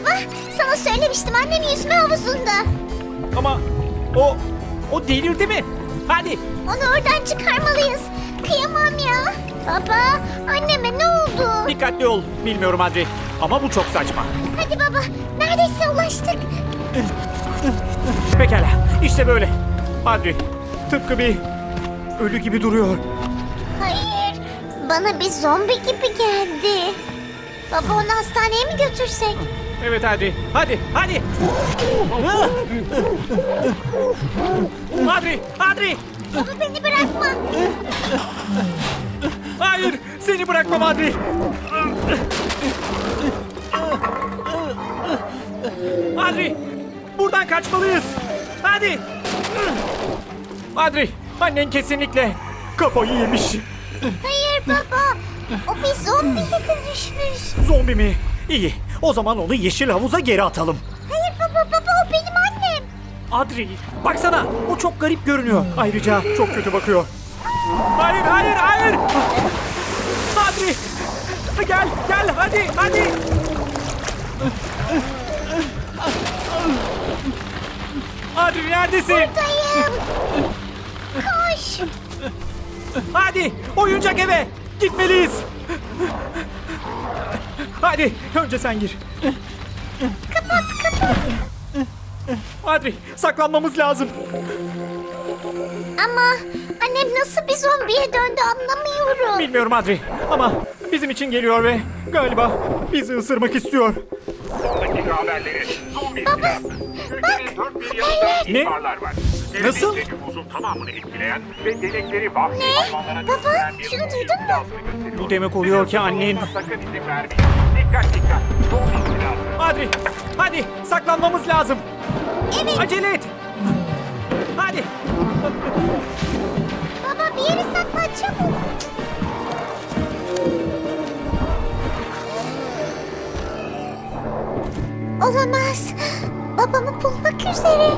baba. Sana söylemiştim annem yüzme havuzunda. Ama o o delirdi mi? Hadi Onu oradan çıkarmalıyız. Kıyamam ya. Baba anneme ne oldu? dikkatli ol. Bilmiyorum Adri ama bu çok saçma. Hadi baba neredeyse ulaştık. Pekala işte böyle. Adri tıpkı bir ölü gibi duruyor. Hayır bana bir zombi gibi geldi. Baba onu hastaneye mi götürsek? Evet Adri hadi hadi. Adri Adri Baba beni bırakma. hayır seni bırakmam Adri. Adri buradan kaçmalıyız. Hadi. Adri annen kesinlikle kafayı yemiş. Hayır baba. O bir zombiye dönüşmüş. Zombi mi? İyi. O zaman onu yeşil havuza geri atalım. Hayır baba baba o benim annem. Adri, baksana. O çok garip görünüyor. Ayrıca çok kötü bakıyor. Hayır, hayır, hayır. Adri. Gel, gel. Hadi, hadi. Adri neredesin? Dayım. Koş. Hadi, oyuncak eve. Gitmeliyiz. Hadi, önce sen gir. Kapat kapat. Adri, saklanmamız lazım. Ama annem nasıl bir zombiye döndü anlamıyorum. Bilmiyorum Adri ama bizim için geliyor ve galiba bizi ısırmak istiyor. Son dakika haberleri. Zombi Baba, bak, Ülkenin dört bir haberler. yanında Ne? var. Nasıl? Çevredeki nüfusun tamamını etkileyen ve denekleri vahşi Ne? hayvanlara Baba, gösteren bir şunu duydun mu? Bu demek oluyor ki annen... Sakın izin vermeyin. Dikkat dikkat. Zombi istilası. Adri hadi saklanmamız lazım. Evet Acele et. Hadi. baba bir yere saklan çabuk. Olamaz. Babamı bulmak üzere.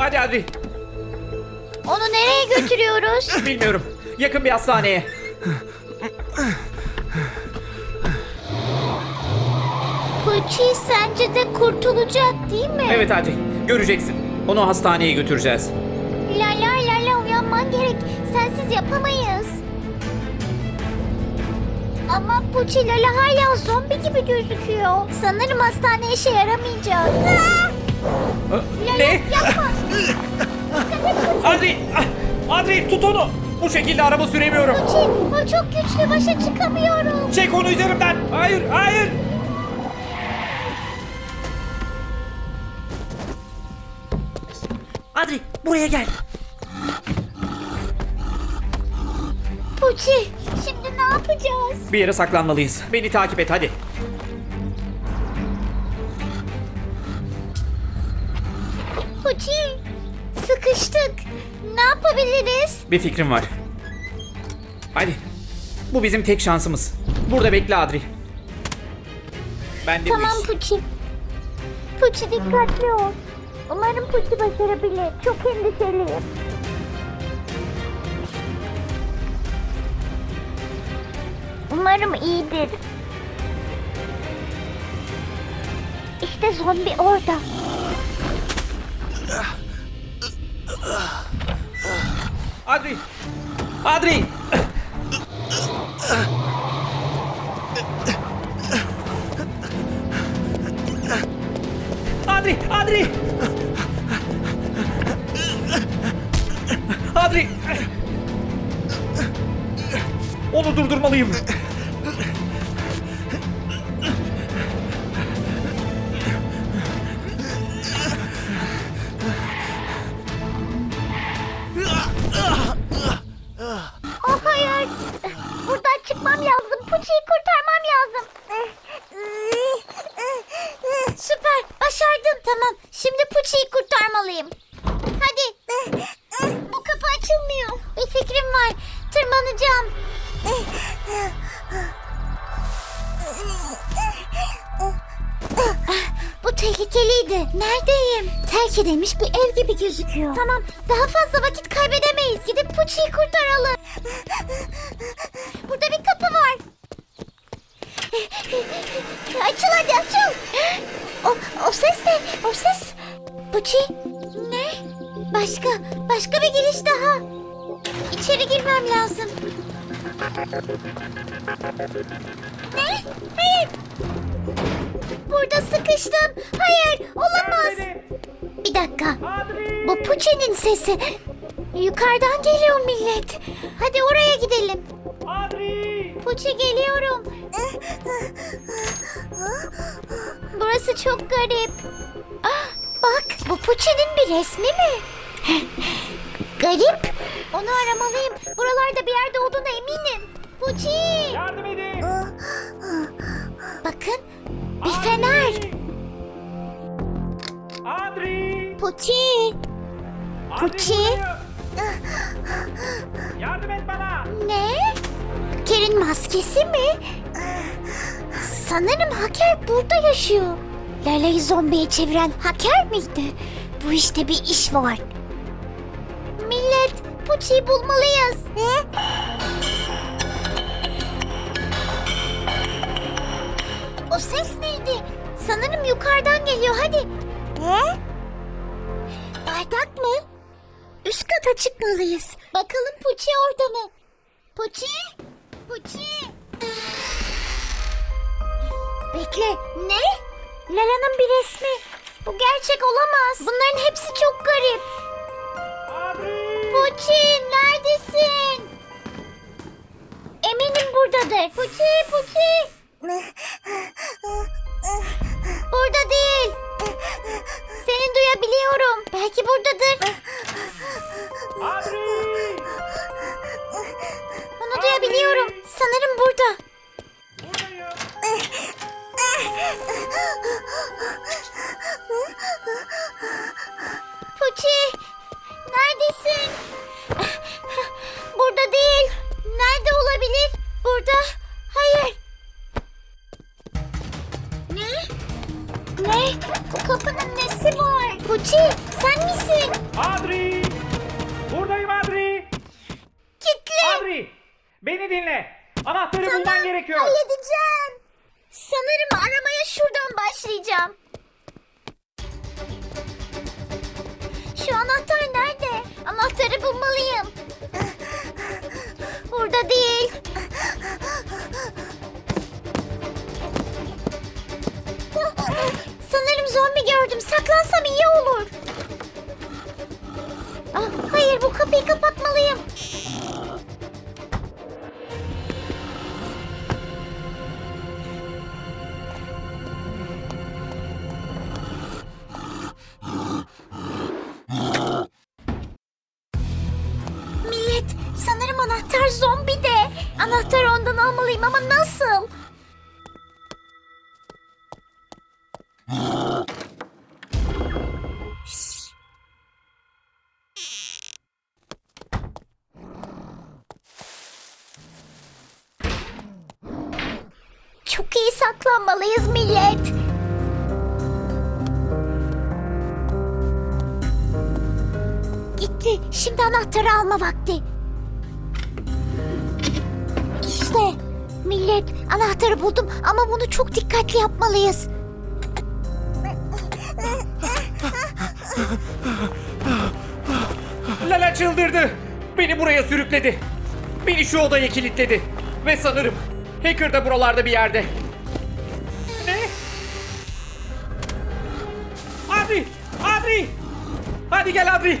Hadi Adri. Onu nereye götürüyoruz? Bilmiyorum. Yakın bir hastaneye. Puçi sence de kurtulacak değil mi? Evet Adri. Göreceksin. Onu hastaneye götüreceğiz. La la la la uyanman gerek. Sensiz yapamayız. Ama Puçi Lala hala zombi gibi gözüküyor. Sanırım hastane işe yaramayacak. Aa! Ne? Adri. Adri tut onu. Bu şekilde araba süremiyorum. Puçi o çok güçlü başa çıkamıyorum. Çek onu üzerimden. Hayır hayır. Adri buraya gel. Puçi şimdi ne yapacağız? Bir yere saklanmalıyız. Beni takip et hadi. Puçi sıkıştık. Ne yapabiliriz? Bir fikrim var. Hadi. Bu bizim tek şansımız. Burada bekle Adri. Ben de bu Tamam iş. Puçi. Puçi dikkatli ol. Umarım Puçi başarabilir. Çok endişeliyim. Umarım iyidir. İşte zombi orada. Adri. Adri. Adri, Adri. Adri. Onu durdurmalıyım. Terk edilmiş bir ev gibi gözüküyor. Tamam, daha fazla vakit kaybedemeyiz. Gidip Puçi'yi kurtaralım. Burada bir kapı var. Açıl hadi açıl. O, o ses ne? O ses. Puçi. Ne? Başka, başka bir giriş daha. İçeri girmem lazım. Ne? Hayır. Burada sıkıştım. Hayır, olamaz. Bir dakika. Bu Puçi'nin sesi. Yukarıdan geliyor millet. Hadi oraya gidelim. Puçi geliyorum. Burası çok garip. Ah, bak bu Puçi'nin bir resmi mi? garip. Onu aramalıyım. Buralarda bir yerde olduğuna eminim. Puçi. Yardım edin! Bakın bir fener. Puçi. Puçi. Yardım et bana! Ne? Ker'in maskesi mi? Sanırım Haker burada yaşıyor. Lala'yı zombiye çeviren Haker miydi? Bu işte bir iş var. Millet, Puçi'yi bulmalıyız. O ses neydi? Sanırım yukarıdan geliyor. Hadi. Ne? Bardak mı? Üst kata çıkmalıyız. Bakalım Puçi orada mı? Puçi? Puçi? Bekle. Ne? Lala'nın bir resmi. Bu gerçek olamaz. Bunların hepsi çok garip. Puçi neredesin? Eminim buradadır. Puçi, Puçi. Burada değil. Seni duyabiliyorum. Belki buradadır. Adri! Onu duyabiliyorum. Sanırım burada. Buradayım. Puçi, neredesin? Burada değil. Nerede olabilir? Burada. Bu kapının nesi var? Puçi, sen misin? Adri! Buradayım Adri! Kitle. Adri! Beni dinle! Anahtarı bulman gerekiyor. Halledeceğim. Sanırım aramaya şuradan başlayacağım. Şu anahtar nerede? Anahtarı bulmalıyım. Burada değil. Gördüm. Saklansam iyi olur. Ah, hayır bu kapıyı kapatmalıyım. Millet, sanırım anahtar zombi de. Anahtarı ondan almalıyım ama nasıl? Saklanmalıyız millet. Gitti. Şimdi anahtarı alma vakti. İşte millet anahtarı buldum ama bunu çok dikkatli yapmalıyız. Lala çıldırdı. Beni buraya sürükledi. Beni şu odaya kilitledi. Ve sanırım hacker da buralarda bir yerde. Hadi gel Adri!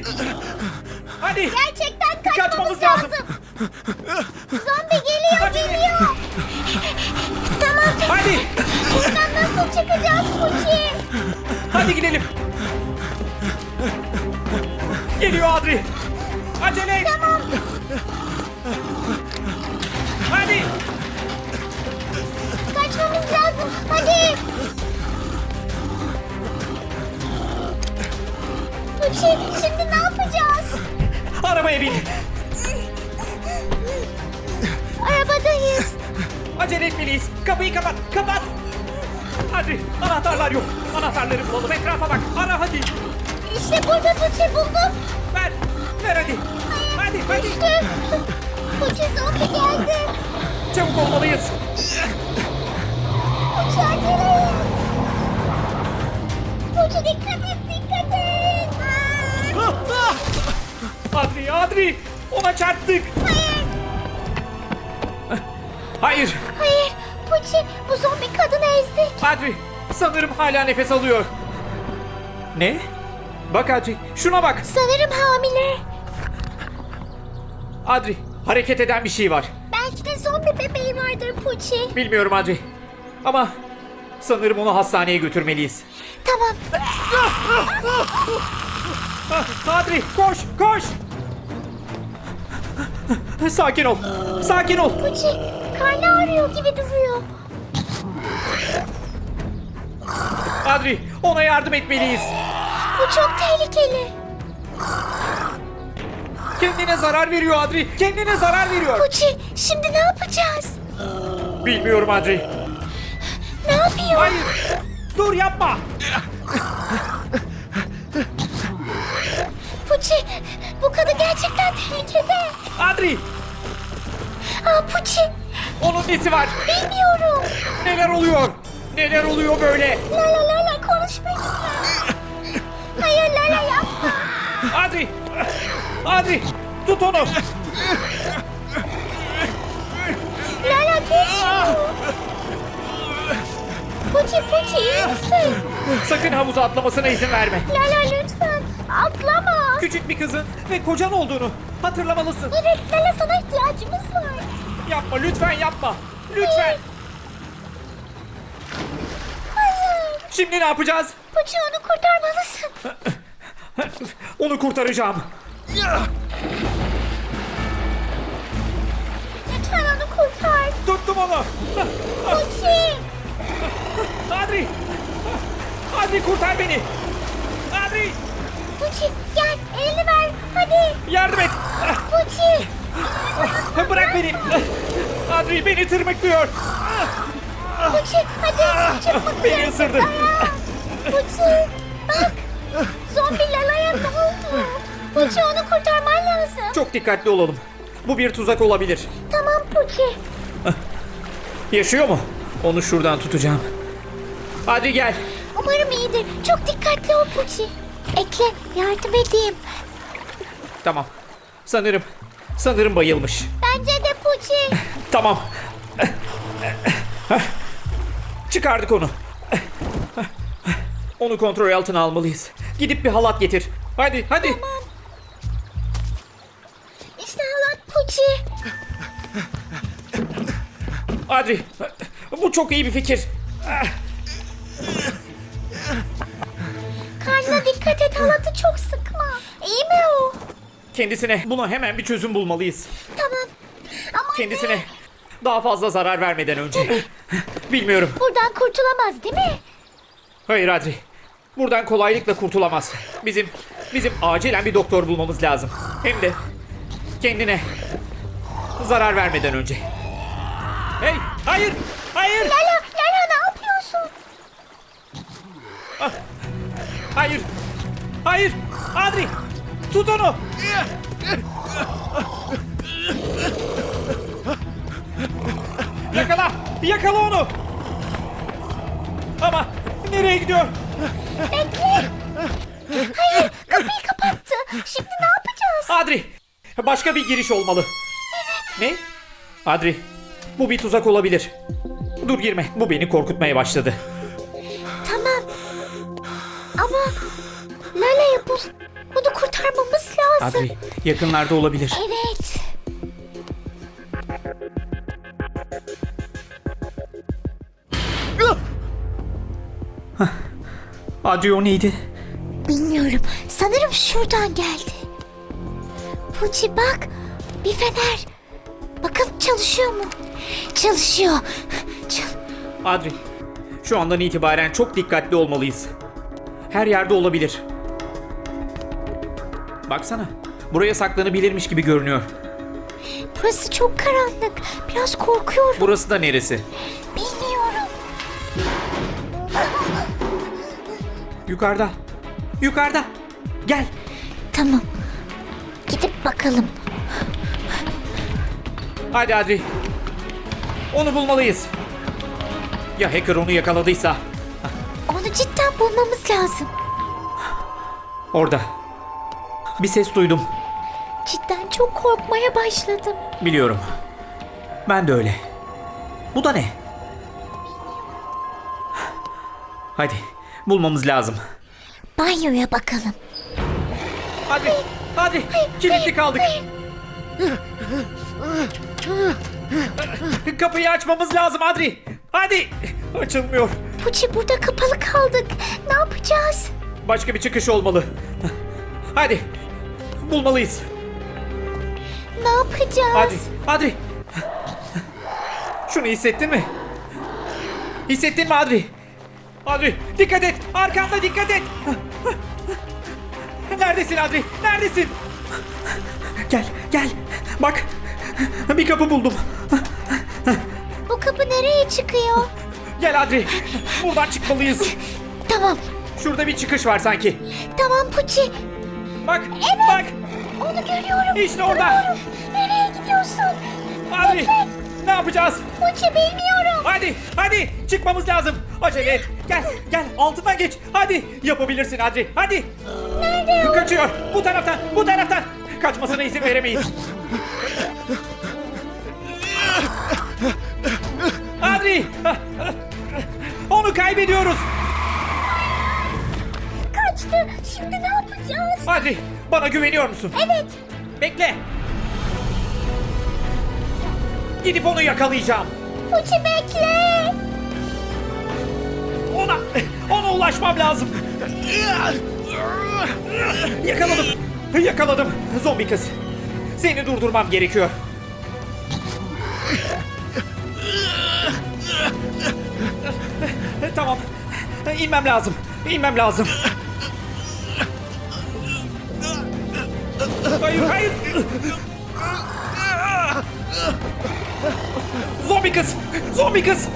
Hadi! Gerçekten kaçmamız, Kaçmamız lazım. lazım. Zombi geliyor Hadi. geliyor. tamam Hadi! buradan nasıl çıkacağız Puçi? Hadi gidelim. Geliyor Adri. Acele et. Tamam Etmeliyiz. Kapıyı kapat. Kapat. Hadi anahtarlar yok. Anahtarları bulalım. Etrafa bak. Ara hadi. İşte burada Puçi buldum. Ver. Ver hadi. Hadi hadi. İşte. Puçi zombi geldi. Çabuk olmalıyız. Puçi acele. Puçi dikkat et dikkat et. Adri, Adri. Ona çarptık. Hayır. Hayır. Hayır. Puçi bu zombi kadını ezdik. Adri. Sanırım hala nefes alıyor. Ne? Bak Adri. Şuna bak. Sanırım hamile. Adri. Hareket eden bir şey var. Belki de zombi bebeği vardır Puçi. Bilmiyorum Adri. Ama sanırım onu hastaneye götürmeliyiz. Tamam. Adri koş koş. Sakin ol. Sakin ol. Puçi karnı ağrıyor gibi duruyor. Adri ona yardım etmeliyiz. Bu çok tehlikeli. Kendine zarar veriyor Adri. Kendine zarar veriyor. Puçi şimdi ne yapacağız? Bilmiyorum Adri. Ne yapıyor? Hayır. Dur yapma. Puçi bu kadın gerçekten tehlikede. Adri. Aa Puçi Onun nesi var? bilmiyorum. Neler oluyor? Neler oluyor böyle? La la la la konuş benimle. Hayır la la yapma. Adri. Adri. Tut onu. La la geç şunu. Puçi Puçi iyi misin? Sakın havuza atlamasına izin verme. La la lütfen atlama. Küçük bir kızın ve kocan olduğunu hatırlamalısın. Evet Lala sana ihtiyacımız var. Yapma lütfen yapma. Lütfen. Hayır. Şimdi ne yapacağız? Puçi onu kurtarmalısın. Onu kurtaracağım. Lütfen onu kurtar. Tuttum onu. Puçi. Adri. Adri kurtar beni. Adri Puçi gel elini ver hadi. yardım et. Puçi. Bırak beni. Adri beni tırmıklıyor. Puçi hadi çabuk Beni gel. ısırdı. Puçi bak. Zombi Lala'ya ne oldu? Onu kurtarman lazım. Çok dikkatli olalım. Bu bir tuzak olabilir. Tamam Puçi. Yaşıyor mu? Onu şuradan tutacağım. Adri gel. Umarım iyidir. Çok dikkatli ol Puçi. Ekle yardım edeyim. Tamam. Sanırım. Sanırım bayılmış. Bence de Puçi. Tamam. Çıkardık onu. Onu kontrol altına almalıyız. Gidip bir halat getir. Hadi hadi. İşte halat Puçi. Adri. Bu çok iyi bir fikir. Karnına dikkat et halatı çok sıkma. İyi mi o? Kendisine buna hemen bir çözüm bulmalıyız. Tamam. Ama Kendisine daha fazla zarar vermeden önce. Bilmiyorum. buradan kurtulamaz değil mi? Hayır Adri. Buradan kolaylıkla kurtulamaz. Bizim bizim acilen bir doktor bulmamız lazım. Hem de kendine zarar vermeden önce. Hey, hayır, hayır, Lala, Lala ne yapıyorsun? hayır, hayır. Adri, tut onu. Yakala, yakala onu. Ama nereye gidiyor? Bekle. Hayır, kapıyı kapattı. Şimdi ne yapacağız? Adri, başka bir giriş olmalı. Ne? Adri, bu bir tuzak olabilir. Dur girme, bu beni korkutmaya başladı. Bunu kurtarmamız lazım. Adri, yakınlarda olabilir. Evet. Adri o neydi? Bilmiyorum. Sanırım şuradan geldi. Puçi bak. Bir fener. Bakalım çalışıyor mu? Çalışıyor. Çal Adri, şu andan itibaren çok dikkatli olmalıyız. Her yerde olabilir. Baksana. Buraya saklanabilirmiş gibi görünüyor. Burası çok karanlık. Biraz korkuyorum. Burası da neresi? Bilmiyorum. Yukarıda. Yukarıda. Gel. Tamam. Gidip bakalım. Hadi Adri. Onu bulmalıyız. Ya hacker onu yakaladıysa? Onu cidden bulmamız lazım. Orada. Bir ses duydum. Cidden çok korkmaya başladım. Biliyorum. Ben de öyle. Bu da ne? Hadi bulmamız lazım. Banyoya bakalım. Hadi. Hadi. Kilitli kaldık. Kapıyı açmamız lazım Adri. Hadi. Açılmıyor. Puçi burada kapalı kaldık. Ne yapacağız? Başka bir çıkış olmalı. Hadi. Bulmalıyız. Ne yapacağız? Hadi. Hadi. Şunu hissettin mi? Hissettin mi Adri? Adri dikkat et. Arkanda dikkat et. Neredesin Adri? Neredesin? Gel gel. Bak. Bir kapı buldum. Bu kapı nereye çıkıyor? Gel Adri. Buradan çıkmalıyız. Tamam. Şurada bir çıkış var sanki. Tamam Puçi. Bak. Evet. Bak. Onu görüyorum. İşte orada. Görüyorum. Nereye gidiyorsun? Adri. Bekle. Ne yapacağız? Puçi bilmiyorum. Hadi, hadi çıkmamız lazım. Acele et. Gel, gel altından geç. Hadi yapabilirsin Adri. Hadi. Nerede o? Kaçıyor. Bu taraftan, bu taraftan. Kaçmasına izin veremeyiz. Adri! Onu kaybediyoruz. Kaçtı. Şimdi ne yapacağız? Adri, bana güveniyor musun? Evet. Bekle. Gidip onu yakalayacağım. Puçi bekle. Ona, ona ulaşmam lazım. Yakaladım. Yakaladım. Zombi kız. Seni durdurmam gerekiyor. Tamam. İnmem lazım. İnmem lazım. Hayır, hayır. Zombi kız. Zombi kız.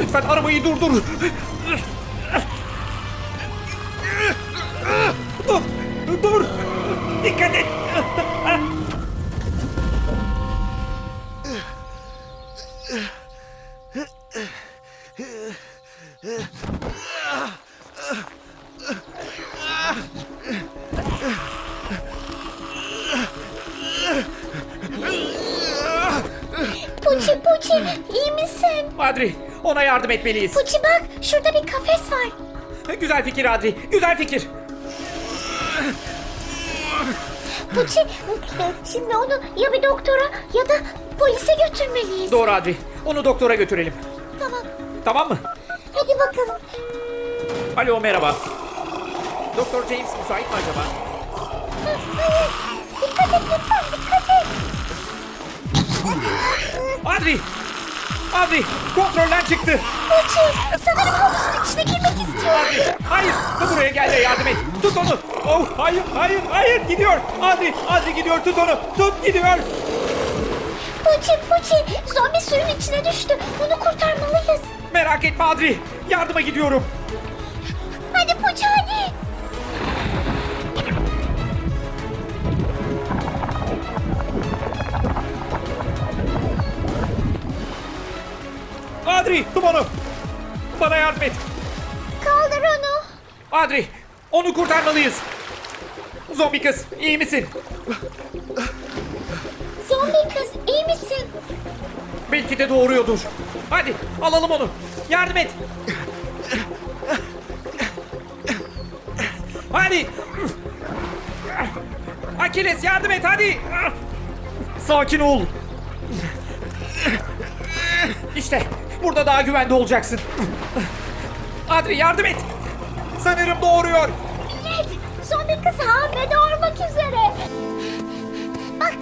Lütfen arabayı durdur. Ona yardım etmeliyiz. Puçi bak şurada bir kafes var. Güzel fikir Adri. Güzel fikir. Puçi şimdi onu ya bir doktora ya da polise götürmeliyiz. Doğru Adri. Onu doktora götürelim. Tamam. Tamam mı? Hadi bakalım. Alo merhaba. Doktor James müsait mi acaba? Hayır. Dikkat et lütfen dikkat et. Adri! Adri! Kontrolden çıktı. Puçi sanırım havuzun içine girmek istiyor. Adri! Hayır! Buraya gel ve yardım et. Tut onu. Oh hayır hayır hayır gidiyor. Adri! Adri gidiyor tut onu. Tut gidiyor. Puçi Puçi zombi suyun içine düştü. Onu kurtarmalıyız. Merak etme Adri. Yardıma gidiyorum. Hadi Puçi hadi. Adri tut onu. Bana yardım et. Kaldır onu. Adri onu kurtarmalıyız. Zombi kız iyi misin? Zombi kız iyi misin? Belki de doğuruyordur. Hadi alalım onu. Yardım et. Hadi. Akiles yardım et hadi. Sakin ol. İşte burada daha güvende olacaksın. Adri yardım et. Sanırım doğuruyor. Evet. Zombi kız hamile doğurmak üzere.